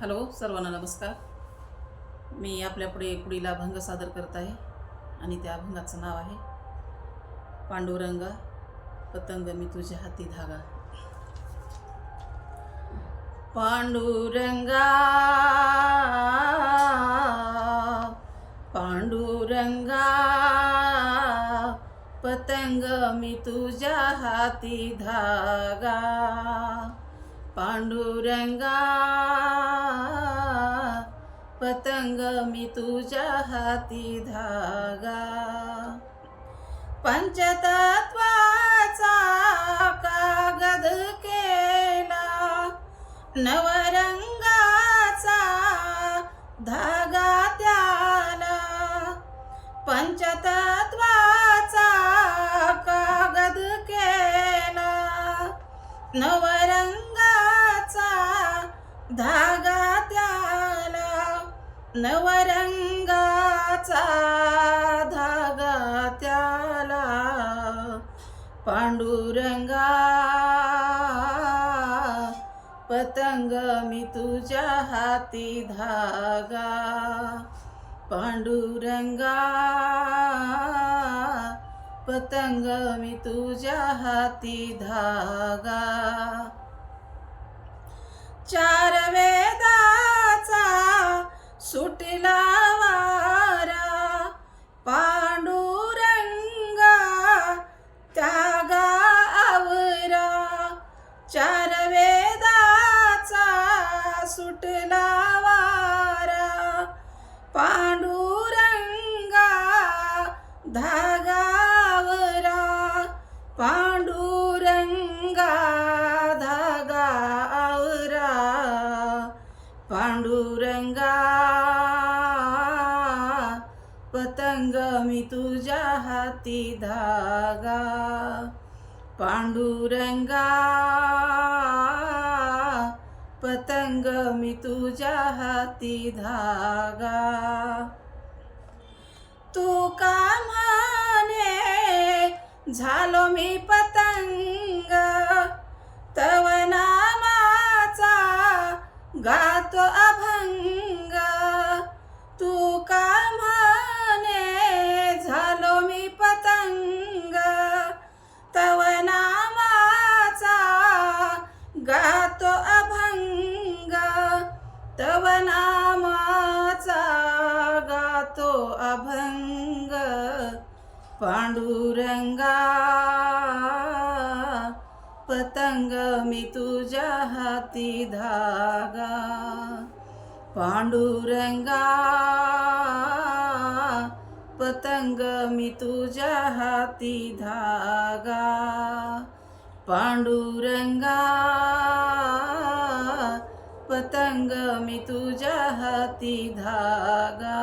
Hello सर्वांना नमस्कार. मी आपल्यापुढे पुढील अभंग सादर करत आहे आणि त्या अभंगाचं नाव आहे पांडुरंगा पतंग मी तुझ्या हाती धागा. पांडुरंगा पांडुरंगा पतंग मी तुझ्या हाती धागा. पांडुरंगा पतंग मी तुझ्या हाती धागा. पंचतत्वाचा कागद केला नवरंगाचा धागा त्याला. पंचतत्वाचा कागद केला नवरंग धागा त्याला नवरंगाचा धागा त्याला पांडुरंगा. पतंग मी तुझ्या हाती धागा. पांडुरंगा. पतंग मी तुझ्या हाती धागा. चार वेदाचा सुटला वारा. पांडुरंगा त्यागा आवरा. चार वेदाचा सुटला वारा. पांडु पतंगा पतंग मी तुझ्या हाती धागा. पांडुरंगा पतंग मी तुझ्या हाती धागा. तू का म्हणे झालो मी पतंग? तव नामाचा गातो अभंग. पांडुरंगा पतंग मी तुझ्या हाती धागा. पांडुरंगा पतंग मी तुझ्या हाती धागा. पांडुरंगा पतंग मी तुझ्या हाती धागा.